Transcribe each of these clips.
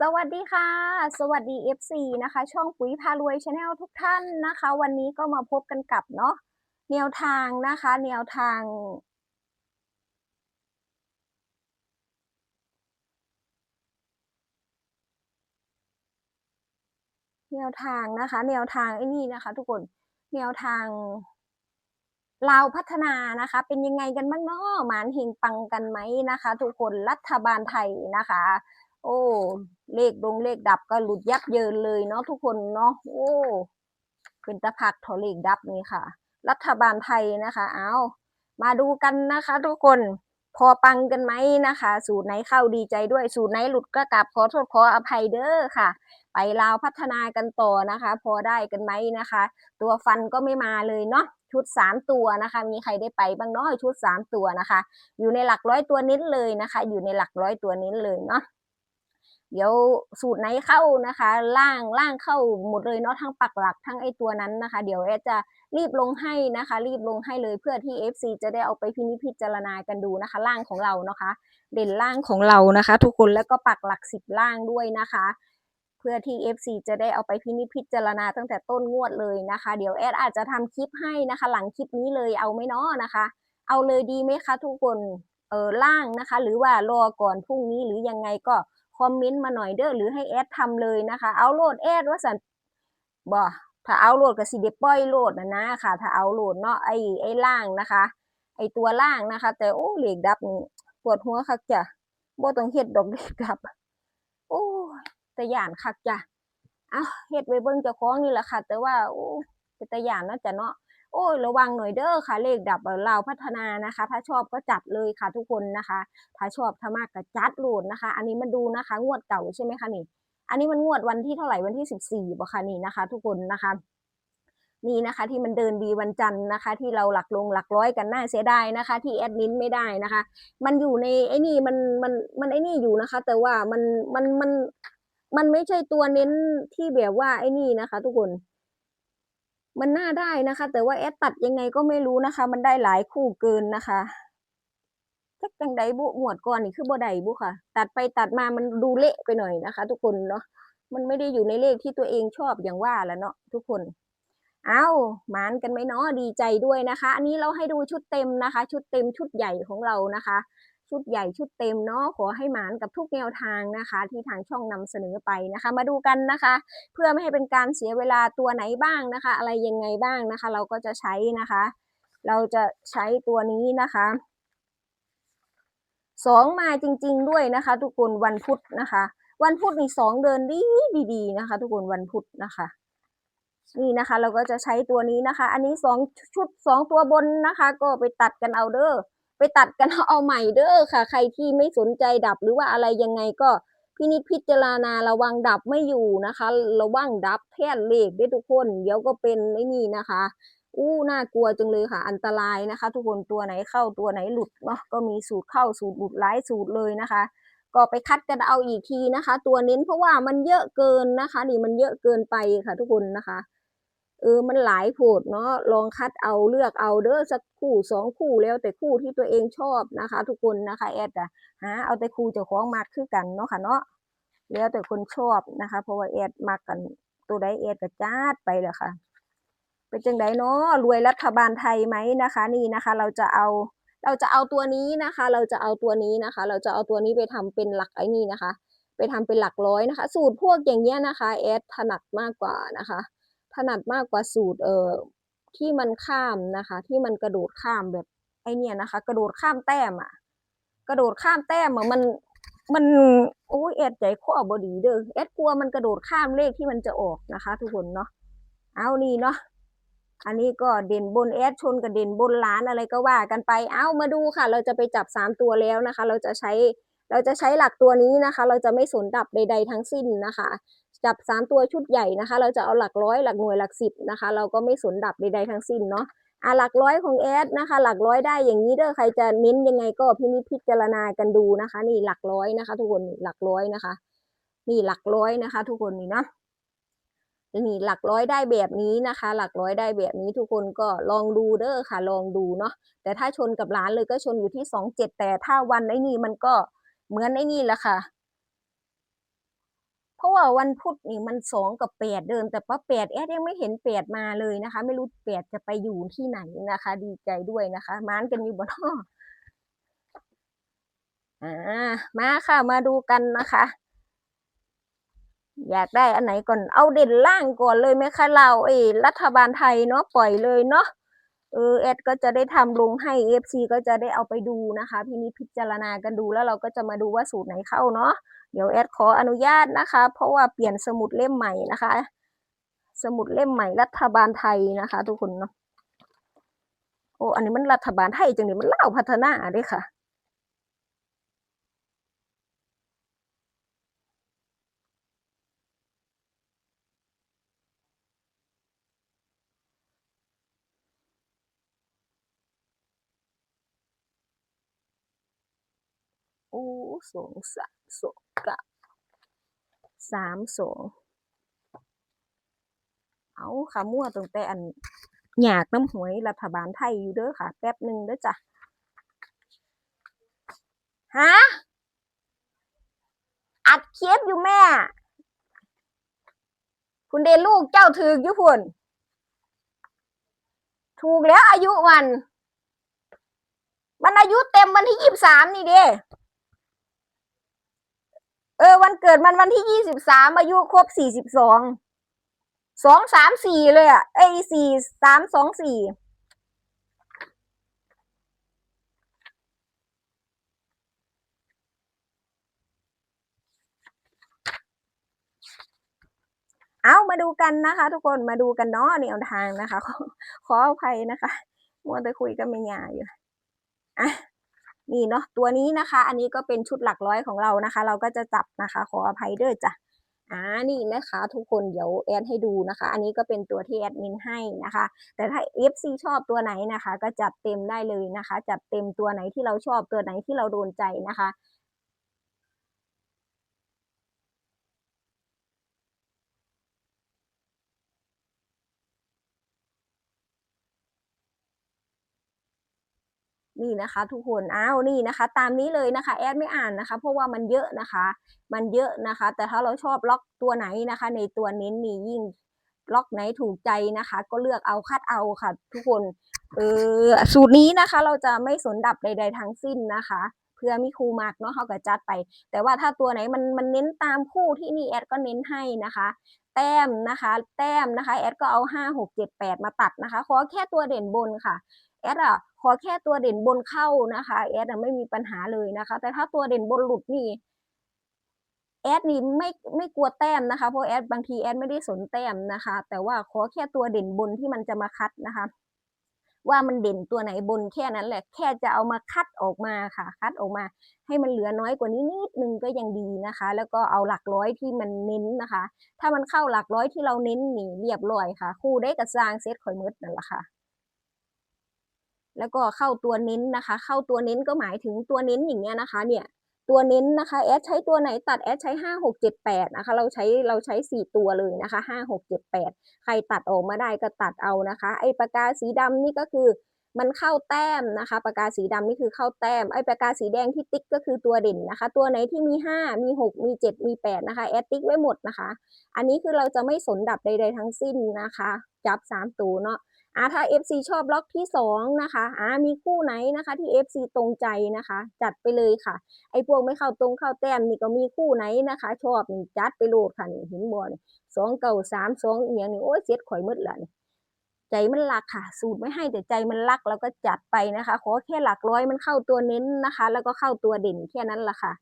สวัสดีค่ะ สวัสดี FC นะคะ ช่องปุ๋ยพารวยชาแนลทุกท่านนะคะ วันนี้ก็มาพบกันกับเนาะแนวทางนะคะ แนวทาง แนวทางนะคะ แนวทางไอ้นี่นะคะ ทุกคนแนวทางลาวพัฒนานะคะ เป็นยังไงกันบ้างเนาะหมานเฮงปังกันไหมนะคะ ทุกคนรัฐบาลไทยนะคะ โอ้ เลขดงเลขดับก็หลุดยับเยินเลยเนาะทุกคนเนาะโอ้เป็นตะพักถอเลขดับนี่ค่ะ รัฐบาลไทยนะคะ เอามาดูกันนะคะ ทุกคนพอปังกันไหมนะคะ สูตรไหนเข้าดีใจด้วยสูตรไหนหลุดก็กลับขอโทษขออภัยเด้อค่ะ ไปลาวพัฒนากันต่อนะคะ พอได้กันไหมนะคะ ตัวฟันก็ไม่มาเลยเนาะชุดสามตัวนะคะ มีใครได้ไปบ้างเนาะชุดสามตัวนะคะ อยู่ในหลักร้อยตัวนิดเลยนะคะ อยู่ในหลักร้อยตัวนิดเลยเนาะ เดี๋ยวสูตรไหนเข้านะคะ ล่างล่างเข้าหมดเลยเนาะทั้งปักหลักทั้งไอตัวนั้นนะคะ เดี๋ยวแอดจะรีบลงให้นะคะ รีบลงให้เลยเพื่อที่ FC จะได้เอาไปพินิจพิจารณากันดูนะคะ ล่างของเรานะคะ เด่นล่างของเรานะคะ ทุกคนแล้วก็ปักหลักสิบล่างด้วยนะคะเพื่อที่ FC จะได้เอาไปพินิจพิจารณาตั้งแต่ต้นงวดเลยนะคะ เดี๋ยวแอดอาจจะทำคลิปให้นะคะ หลังคลิปนี้เลยเอาไหมเนาะนะคะ เอาเลยดีไหมคะ ทุกคนเออล่างนะคะ หรือว่ารอก่อนพรุ่งนี้หรือยังไงก็ คอมเมนต์มาหน่อยเด้อหรือให้แอดทำเลยนะคะ เอาโหลดแอดว่าสันบ่ถ้าเอาโหลดก็สิเดปล่อยโหลดนะนะค่ะ ถ้าเอาโหลดเนาะไอ้ไอ้ล่างนะคะ ไอ้ตัวล่างนะคะ แต่โอ้เหล็กดับนี่ปวดหัวคักจ้ะบ่ต้องเฮ็ดดอกเหล็กดับ โอ้ต่ย่านคักจ้ะเอาเฮ็ดไว้เบิ่งเจ้าของนี่แหละค่ะ แต่ว่าโอ้เป็นตาย่านเนาะจ้ะเนาะ โอ้ยระวังหน่อยเด้อค่ะ เลขดับเราพัฒนานะคะ ถ้าชอบก็จัดเลยค่ะทุกคนนะคะ ถ้าชอบถ้ามากก็จัดโหลดนะคะ อันนี้มาดูนะคะ งวดเก่าใช่ไหมคะนี่ อันนี้มันงวดวันที่เท่าไหร่วันที่สิบสี่บ่คะนี่นะคะ ทุกคนนะคะนี่นะคะที่มันเดินดีวันจันทร์นะคะ ที่เราหลักลงหลักร้อยกันน่าเสียดายนะคะ ที่แอดมินไม่ได้นะคะ มันอยู่ในไอ้นี่มันมันมันไอ้นี่อยู่นะคะ แต่ว่ามันมันมันมันไม่ใช่ตัวเน้นที่แบบว่าไอ้นี่นะคะ ทุกคน มันน่าได้นะคะ แต่ว่าแอดตัดยังไงก็ไม่รู้นะคะ มันได้หลายคู่เกินนะคะจักจังใดบุหมวดก่อนนี่คือบ่ได้บุค่ะ ตัดไปตัดมามันดูเละไปหน่อยนะคะ ทุกคนเนาะมันไม่ได้อยู่ในเลขที่ตัวเองชอบอย่างว่าแล้วเนาะทุกคนเอาหมานกันไหมเนาะดีใจด้วยนะคะ อันนี้เราให้ดูชุดเต็มนะคะ ชุดเต็มชุดใหญ่ของเรานะคะ ชุดใหญ่ชุดเต็มเนาะขอให้หมานกับทุกแนวทางนะคะ ที่ทางช่องนำเสนอไปนะคะ มาดูกันนะคะ เพื่อไม่ให้เป็นการเสียเวลาตัวไหนบ้างนะคะ อะไรยังไงบ้างนะคะ เราก็จะใช้นะคะ เราจะใช้ตัวนี้นะคะสองมาจริง ๆ ด้วยนะคะ ทุกคนวันพุธนะคะ วันพุธนี่สองเดินดีดีๆนะคะ ทุกคนวันพุธนะคะนี่นะคะ เราก็จะใช้ตัวนี้นะคะ อันนี้สองชุดสองตัวบนนะคะ ก็ไปตัดกันเอาเด้อ ไปตัดกันเอาใหม่เด้อค่ะ ใครที่ไม่สนใจดับหรือว่าอะไรยังไงก็พินิจพิจารณาระวังดับไม่อยู่นะคะ ระวังดับแท่นเลขด้วยทุกคนเดี๋ยวก็เป็นไอ้นี่นะคะ อู้น่ากลัวจังเลยค่ะ อันตรายนะคะ ทุกคนตัวไหนเข้าตัวไหนหลุดเนาะก็มีสูตรเข้าสูตรหลุดหลายสูตรเลยนะคะ ก็ไปคัดกันเอาอีกทีนะคะ ตัวเน้นเพราะว่ามันเยอะเกินนะคะ นี่มันเยอะเกินไปค่ะทุกคนนะคะ เออมันหลายโผดเนาะลองคัดเอาเลือกเอาเด้อสักคู่สองคู่แล้วแต่คู่ที่ตัวเองชอบนะคะ ทุกคนนะคะแอดอะหาเอาแต่คู่เจ้าของมากคือกันเนาะค่ะเนาะแล้วแต่คนชอบนะคะ เพราะว่าแอดมากกันตัวใดแอดก็จัดไปเลยค่ะ เป็นจังไดเนาะรวยรัฐบาลไทยไหมนะคะ นี่นะคะ เราจะเอาเราจะเอาตัวนี้นะคะ เราจะเอาตัวนี้นะคะ เราจะเอาตัวนี้ไปทำเป็นหลักไอ้นี่นะคะ ไปทำเป็นหลักร้อยนะคะ สูตรพวกอย่างเงี้ยนะคะแอดถนัดมากกว่านะคะ ถนัดมากกว่าสูตรเอ่อที่มันข้ามนะคะ ที่มันกระโดดข้ามแบบไอเนี่ยนะคะ กระโดดข้ามแต้มอะ กระโดดข้ามแต้มอะมันมันโอ้ยแอดใจข้อบดีเด้อแอดกลัวมันกระโดดข้ามเลขที่มันจะออกนะคะ ทุกคนเนาะเอานี่เนาะอันนี้ก็เด่นบนแอดชนกับเด่นบนล้านอะไรก็ว่ากันไปเอามาดูค่ะ เราจะไปจับสามตัวแล้วนะคะ เราจะใช้เราจะใช้หลักตัวนี้นะคะ เราจะไม่สนดับใด ๆ ทั้งสิ้นนะคะ จับสามตัวชุดใหญ่นะคะ เราจะเอาหลักร้อยหลักหน่วยหลักสิบนะคะ เราก็ไม่สนดับใดๆทั้งสิ้นเนาะอะหลักร้อยของแอดนะคะ หลักร้อยได้อย่างนี้เด้อใครจะเน้นยังไงก็พินิจพิจารณากันดูนะคะ นี่หลักร้อยนะคะ ทุกคนหลักร้อยนะคะ นี่หลักร้อยนะคะ ทุกคนนี่เนาะนี่หลักร้อยได้แบบนี้นะคะ หลักร้อยได้แบบนี้ทุกคนก็ลองดูเด้อค่ะ ลองดูเนาะแต่ถ้าชนกับร้านเลยก็ชนอยู่ที่สองเจ็ดแต่ถ้าวันไอ้นี่มันก็เหมือนไอ้นี่แหละค่ะ เพราะว่าวันพุธนี่มันสองกับแปดเดิน แต่ว่าแปดแอดยังไม่เห็นแปดมาเลยนะคะ ไม่รู้แปดจะไปอยู่ที่ไหนนะคะ ดีใจด้วยนะคะ มานกันอยู่บนห้ออ่ามาค่ะมาดูกันนะคะ อยากได้อันไหนก่อนเอาเด่นล่างก่อนเลยไหมคะเราเอรัฐบาลไทยเนาะปล่อยเลยเนาะเออแอดก็จะได้ทำลงให้เอฟซีก็จะได้เอาไปดูนะคะ พี่นิจพิจารณากันดูแล้วเราก็จะมาดูว่าสูตรไหนเข้าเนาะ เดี๋ยวแอดขออนุญาตนะคะ เพราะว่าเปลี่ยนสมุดเล่มใหม่นะคะ สมุดเล่มใหม่รัฐบาลไทยนะคะ ทุกคนเนาะโอ้อันนี้มันรัฐบาลไทยจังเลยมันเล่าพัฒนาเด้วยค่ะโอ้สองสามสอง กับสามสองเอาค่ะมั่วตั้งแต่อันอยากน้ำหวยรัฐบาลไทยอยู่เด้อค่ะ แป๊บหนึ่งเด้อจ้ะฮะอัดคลิปอยู่แม่ คุณเดลูกเจ้าถืออยู่พุ่น ถูกแล้วอายุวัน มันอายุเต็มวันที่ยี่สิบสามนี่เด้ เออ วันเกิดมันวันที่ยี่สิบสามอายุครบสี่สิบสองสองสามสี่เลยอะเอ้สี่สามสองสี่เอามาดูกันนะคะ ทุกคนมาดูกันเนาะแนวทางนะคะ ขอขออภัยนะคะมัวแต่คุยกันไม่ยาอยู่อะ นี่เนาะตัวนี้นะคะ อันนี้ก็เป็นชุดหลักร้อยของเรานะคะ เราก็จะจับนะคะ ขออภัยเด้อจ้ะอ่านี่นะคะ ทุกคนเดี๋ยวแอดให้ดูนะคะ อันนี้ก็เป็นตัวที่แอดมินให้นะคะ แต่ถ้า FC ชอบตัวไหนนะคะ ก็จัดเต็มได้เลยนะคะ จัดเต็มตัวไหนที่เราชอบตัวไหนที่เราโดนใจนะคะ นี่นะคะทุกคนอ้าวนี่นะคะ ตามนี้เลยนะคะ แอดไม่อ่านนะคะ เพราะว่ามันเยอะนะคะ มันเยอะนะคะ แต่ถ้าเราชอบล็อกตัวไหนนะคะ ในตัวเน้นนี่ยิ่งล็อกไหนถูกใจนะคะ ก็เลือกเอาคัดเอาค่ะ ทุกคนเออสูตรนี้นะคะ เราจะไม่สนดับใด ๆทั้งสิ้นนะคะ เพื่อมีครูมากเนาะเขาก็จัดไป แต่ว่าถ้าตัวไหนมันมันเน้นตามคู่ที่นี่แอดก็เน้นให้นะคะแต้มนะคะ แต้มนะคะแอดก็เอาห้าหกเจ็ดแปดมาตัดนะคะขอแค่ตัวเด่นบนค่ะแอดอะ ขอแค่ตัวเด่นบนเข้านะคะแอดไม่มีปัญหาเลยนะคะ แต่ถ้าตัวเด่นบนหลุดนี่แอดนี่ไม่ไม่กลัวแต้มนะคะเพราะแอดบางทีแอดไม่ได้สนแต้มนะคะ แต่ว่าขอแค่ตัวเด่นบนที่มันจะมาคัดนะคะ ว่ามันเด่นตัวไหนบนแค่นั้นแหละแค่จะเอามาคัดออกมาค่ะ คัดออกมา ให้มันเหลือน้อยกว่านี้นิดนึงก็ยังดีนะคะ แล้วก็เอาหลักร้อยที่มันเน้นนะคะ ถ้ามันเข้าหลักร้อยที่เราเน้นนี่เรียบร้อยค่ะ คู่ได้กับสร้างเซตข่อยมืดนั่นแหละค่ะ แล้วก็เข้าตัวเน้นนะคะ เข้าตัวเน้นก็หมายถึงตัวเน้นอย่างเงี้ยนะคะ เนี่ยตัวเน้นนะคะแอดใช้ตัวไหนตัดแอดใช้ห้าหกเจ็ดแปดนะคะเราใช้เราใช้สี่ตัวเลยนะคะห้าหกเจ็ดแปดใครตัดออกมาได้ก็ตัดเอานะคะ ไอ้ปากกาสีดำนี่ก็คือมันเข้าแต้มนะคะปากกาสีดำนี่คือเข้าแต้มไอ้ปากกาสีแดงที่ติ๊กก็คือตัวเด่นนะคะ ตัวไหนที่มีห้ามีหกมีเจ็ดมีแปดนะคะแอดติ๊กไว้หมดนะคะ อันนี้คือเราจะไม่สนดับใดๆทั้งสิ้นนะคะ จับสามตัวเนาะ อ่าถ้า FC ชอบล็อกที่สองนะคะอ่ามีคู่ไหนนะคะที่ FC ตรงใจนะคะ จัดไปเลยค่ะ ไอ้พวกไม่เข้าตรงเข้าแต้มนี่ก็มีคู่ไหนนะคะ ชอบนี่จัดไปโหลดค่ะนี่เห็นบ่นี่สองเก่าสามสองเอียงนี่โอ้ยเสียดข่อยมืดละนี่ใจมันรักค่ะ สูตรไม่ให้แต่ใจมันรักแล้วก็จัดไปนะคะ ขอแค่หลักร้อยมันเข้าตัวเน้นนะคะ แล้วก็เข้าตัวเด่นแค่นั้นละค่ะ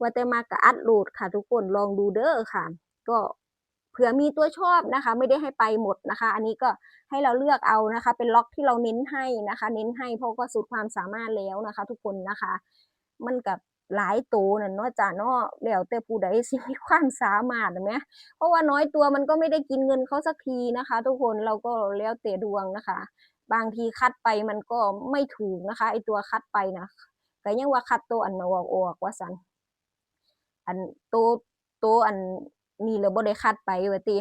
ว่าแต่มากับอัดโหลดค่ะ ทุกคนลองดูเด้อค่ะ ก็ เผื่อมีตัวชอบนะคะ ไม่ได้ให้ไปหมดนะคะ อันนี้ก็ให้เราเลือกเอานะคะ เป็นล็อกที่เราเน้นให้นะคะ เน้นให้เพราะก็สุดความสามารถแล้วนะคะ ทุกคนนะคะ มันกับหลายตัวน่ะเนาะจ้าเนาะแล้วแต่ผู้ใดสิมีความสามารถนะแหมเพราะว่าน้อยตัวมันก็ไม่ได้กินเงินเขาสักทีนะคะ ทุกคนเราก็แล้วแต่ดวงนะคะ บางทีคัดไปมันก็ไม่ถูกนะคะไอตัวคัดไปนะก็ยังว่าคัดตัวอันออกออกว่าสันอันตัวตัวอัน นี่เลยบ่ได้คัดไปว่าติ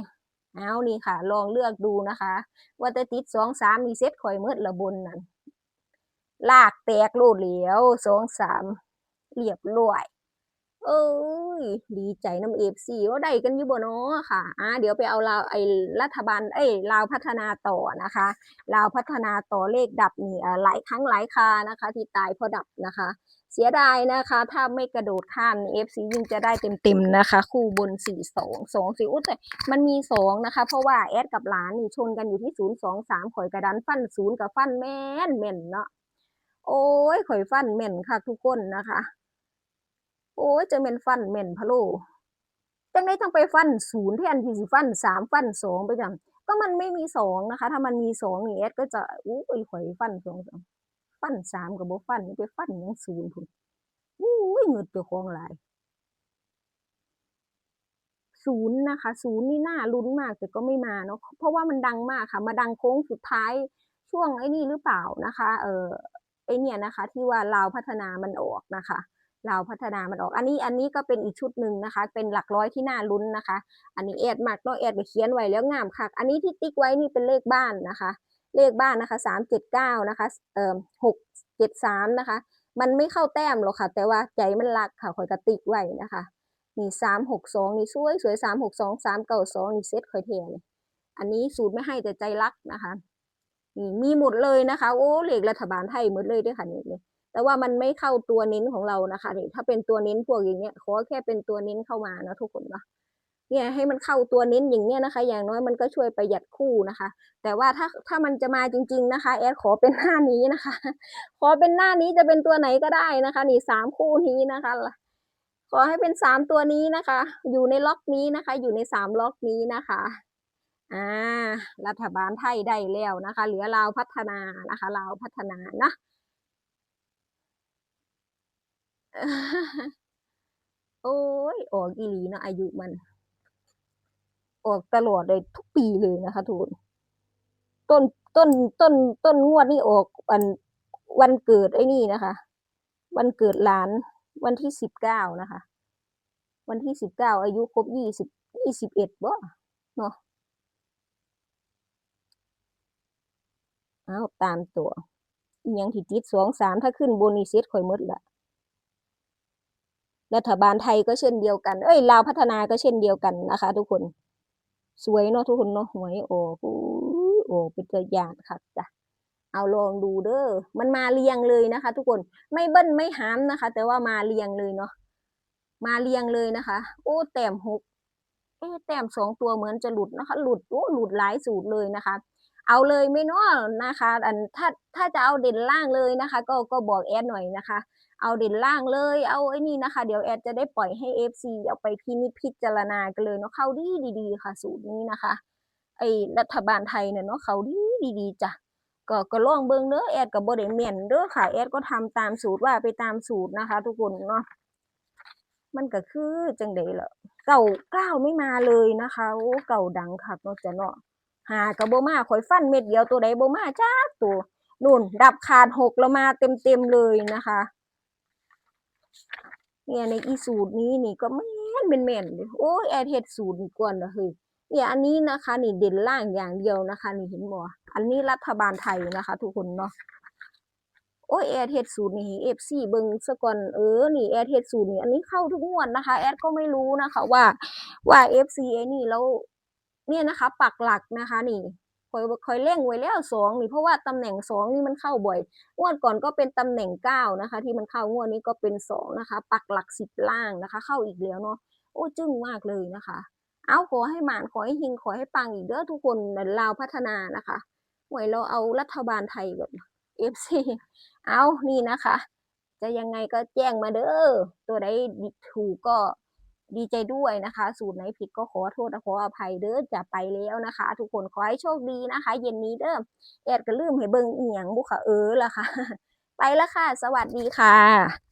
เอานี่ค่ะ ลองเลือกดูนะคะ ว่าแต่ติดสองสามมีเซตข่อยมืดละบนนั่นลากแตกโลดเหลียวสองสามเรียบร้อยเอ้ย ดีใจน้ำเอฟซีว่าได้กันอยู่บ่เนาะค่ะอ่าเดี๋ยวไปเอาลาวไอ้รัฐบาลเอ้ยลาวพัฒนาต่อนะคะลาวพัฒนาต่อเลขดับนี่หลายครั้งหลายคานะคะ ที่ตายเพราะดับนะคะ เสียดายนะคะ ถ้าไม่กระโดดข้ามเอฟซียิ่งจะได้เต็มๆนะคะ คู่บนสี่สองสองสี่อุ้ยแต่มันมีสองนะคะ เพราะว่าแอดกับหลานนี่ชนกันอยู่ที่ศูนย์สองสามข่อยกระดันฟันศูนย์กับฟันแม่นแม่นเนาะโอ้ยข่อยฟันแม่นค่ะ ทุกคนนะคะ โอ้ยจะเป็นฟันแม่นพะโลจังได้ต้องไปฟันศูนย์แทนที่สิฟันสามฟันสองไปจังก็มันไม่มีสองนะคะ ถ้ามันมีสองนี่แอดก็จะอู้ยข่อยฟันสองสอง ฟันสามกับบ่ฟันไปฟันยังศูนย์พุ่นอู้ยเงิดเจ้าของหลายศูนย์นะคะศูนย์นี่น่าลุ้นมากแต่ก็ไม่มาเนาะเพราะว่ามันดังมากค่ะ มาดังโค้งสุดท้ายช่วงไอ้นี่หรือเปล่านะคะ เออไอเนี่ยนะคะ ที่ว่าลาวพัฒนามันออกนะคะลาวพัฒนามันออก อันนี้อันนี้ก็เป็นอีกชุดหนึ่งนะคะ เป็นหลักร้อยที่น่าลุ้นนะคะ อันนี้แอดมากเนาะแอดไปเขียนไว้แล้วงามค่ะ อันนี้ที่ติ๊กไว้นี่เป็นเลขบ้านนะคะ เลขบ้านนะคะสามเจ็ดเก้านะคะเอ่อหกเจ็ดสามนะคะ มันไม่เข้าแต้มหรอกค่ะ แต่ว่าใจมันรักค่ะคอยกระติกไว้นะคะนี่สามหกสองนี่สวยสวยสามหกสองสามเก้าสองนี่เซ็ตคอยเทียนอันนี้สูตรไม่ให้แต่ใจรักนะคะนี่มีหมดเลยนะคะ โอ้เลขรัฐบาลไทยหมดเลยด้วยค่ะนี่เลยแต่ว่ามันไม่เข้าตัวเน้นของเรานะคะนี่ถ้าเป็นตัวเน้นพวกอย่างเงี้ยขอแค่เป็นตัวเน้นเข้ามานะทุกคนเนาะ เนี่ยให้มันเข้าตัวเน้นอย่างเงี้ยนะคะ อย่างน้อยมันก็ช่วยประหยัดคู่นะคะ แต่ว่าถ้าถ้ามันจะมาจริง ๆนะคะ แอดขอเป็นหน้านี้นะคะ ขอเป็นหน้านี้จะเป็นตัวไหนก็ได้นะคะ นี่สามคู่นี้นะคะ ขอให้เป็นสามตัวนี้นะคะ อยู่ในล็อกนี้นะคะ อยู่ในสามล็อกนี้นะคะอ่ารัฐบาลไทยได้แล้วนะคะ เหลือลาวพัฒนานะคะลาวพัฒนานะโอ้ยออกอีหลีเนาะอายุมัน ออกตลอดเลยทุกปีเลยนะคะทุกคนต้นต้นต้นต้นงวดนี่ออกวันวันเกิดไอ้นี่นะคะ วันเกิดหลานวันที่สิบเก้านะคะ วันที่สิบเก้าอายุครบยี่สิบยี่สิบเอ็ดบ่เนาะเอาตามตัวอียังที่ติดสองสามถ้าขึ้นบนนี่เซตข่อยมดละรัฐบาลไทยก็เช่นเดียวกัน เอ้ยลาวพัฒนาก็เช่นเดียวกันนะคะ ทุกคน สวยเนาะทุกคนเนาะหวยโอ้โหโอ้เป็นตัวอย่างค่ะจ้ะเอาลองดูเด้อมันมาเรียงเลยนะคะ ทุกคนไม่เบิ้ลไม่หามนะคะ แต่ว่ามาเรียงเลยเนาะมาเรียงเลยนะคะโอ้แต้มหกเอ๊ะแต้มสองตัวเหมือนจะหลุดนะคะ หลุดโอ้หลุดหลายสูตรเลยนะคะ เอาเลยไม่เนาะนะคะ อันถ้าถ้าจะเอาเด่นล่างเลยนะคะ ก็ก็บอกแอดหน่อยนะคะ เอาเด่นล่างเลย เอาไอ้นี่นะคะ เดี๋ยวแอดจะได้ปล่อยให้ FC เอาไปพินิจพิจารณากันเลยเนาะเขาดีดีๆค่ะ สูตรนี้นะคะ ไอ้รัฐบาลไทยเนี่ยเนาะเขาดีดีๆจ้ะก็ก็ลองเบิ่งเด้อแอดกับบ่ได้แม่นเด้อค่ะแอดก็ทำตามสูตรว่าไปตามสูตรนะคะ ทุกคนเนาะมันก็คือจังได๋ล่ะเก่าเก้าไม่มาเลยนะคะโอ้เก่าดังคักเนาะจ้ะเนาะหาก็บ่มาข่อยฟันเม็ดเดียวตัวใดบ่มาจักตัวนู่นดับขาดหกแล้วมาเต็มๆเลยนะคะ เนี่ยในอีสูตรนี้นี่ก็แม่นเป็นแม่นเลยโอ้ยแอดเฮ็ดสูตรนี่ก่อนละเฮ้ยเนี่ยอันนี้นะคะ นี่เด่นล่างอย่างเดียวนะคะ นี่เห็นบ่อันนี้รัฐบาลไทยนะคะ ทุกคนเนาะโอ้ยแอดเฮ็ดสูตรนี่เอฟซีเบิงซะก่อนเออนี่แอดเฮ็ดสูตรนี่อันนี้เข้าทุกงวดนะคะ แอดก็ไม่รู้นะคะ ว่าว่าเอฟซีไอ้นี่แล้วเนี่ยนะคะ ปักหลักนะคะ นี่ อยคอยเร่งไว้แล้วสองนี่เพราะว่าตำแหน่งสองนี่มันเข้าบ่อย งวดก่อนก็เป็นตำแหน่งเก้านะคะ ที่มันเข้างวดนี้ก็เป็นสองนะคะ ปักหลักสิบล่างนะคะ เข้าอีกแล้วเนาะโอ้จึ้งมากเลยนะคะ เอาขอให้หมานขอให้หิงขอให้ปังอีกเด้อทุกคนลาวพัฒนานะคะหวยเราเอารัฐบาลไทยก่อนเอฟซีเอานี่นะคะ จะยังไงก็แจ้งมาเด้อตัวใดถูกก็ ดีใจด้วยนะคะ สูตรไหนผิดก็ขอโทษขออภัยเด้อจะไปแล้วนะคะ ทุกคนขอให้โชคดีนะคะ เย็นนี้เด้อแอดก็ลืมให้เบิ่งอียงบุค่ะเออละค่ะ ไปแล้วค่ะ สวัสดีค่ะ